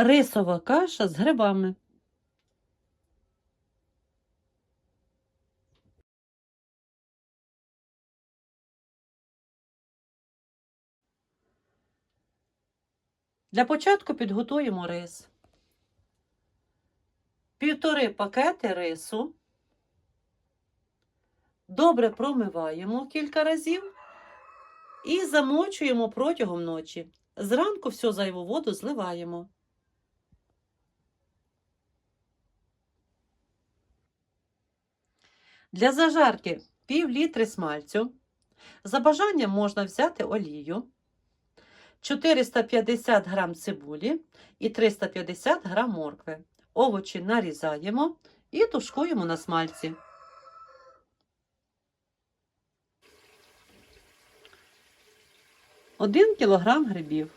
Рисова каша з грибами. Для початку підготуємо рис. Півтори пакети рису. Добре промиваємо кілька разів і замочуємо протягом ночі. Зранку всю зайву воду зливаємо. Для зажарки пів літри смальцю. За бажанням можна взяти олію, 450 г цибулі і 350 г моркви. Овочі нарізаємо і тушкуємо на смальці. Один кілограм грибів.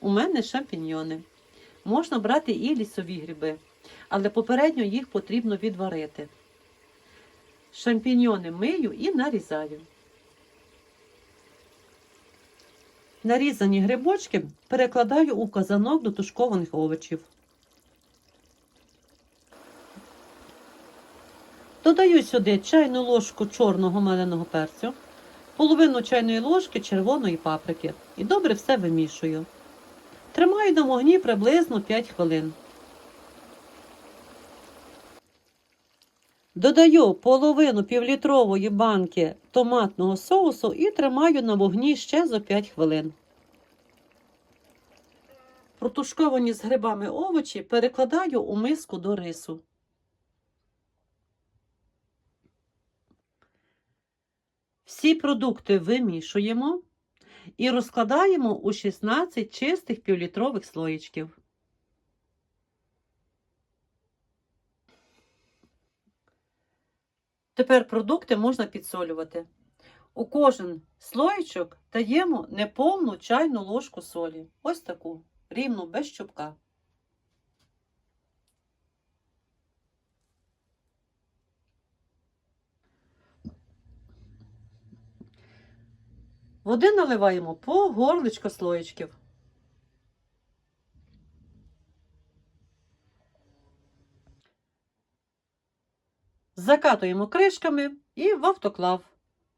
У мене шампіньйони. Можна брати і лісові гриби, але попередньо їх потрібно відварити. Шампіньйони мию і нарізаю. Нарізані грибочки перекладаю у казанок до тушкованих овочів. Додаю сюди чайну ложку чорного меленого перцю, половину чайної ложки червоної паприки і добре все вимішую. Тримаю на вогні приблизно 5 хвилин. Додаю половину півлітрової банки томатного соусу і тримаю на вогні ще за 5 хвилин. Протушковані з грибами овочі перекладаю у миску до рису. Всі продукти вимішуємо і розкладаємо у 16 чистих півлітрових слоєчків. Тепер продукти можна підсолювати. У кожен слоєчок даємо неповну чайну ложку солі. Ось таку, рівну, без щупка. Води наливаємо по горличко слоєчків. Закатуємо кришками і в автоклав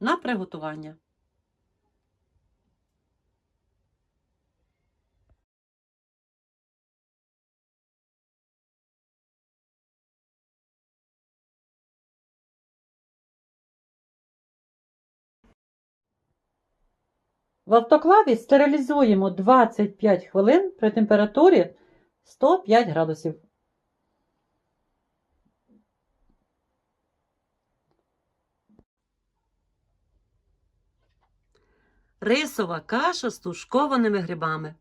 на приготування. В автоклаві стерилізуємо 25 хвилин при температурі 105 градусів. Рисова каша з тушкованими грибами.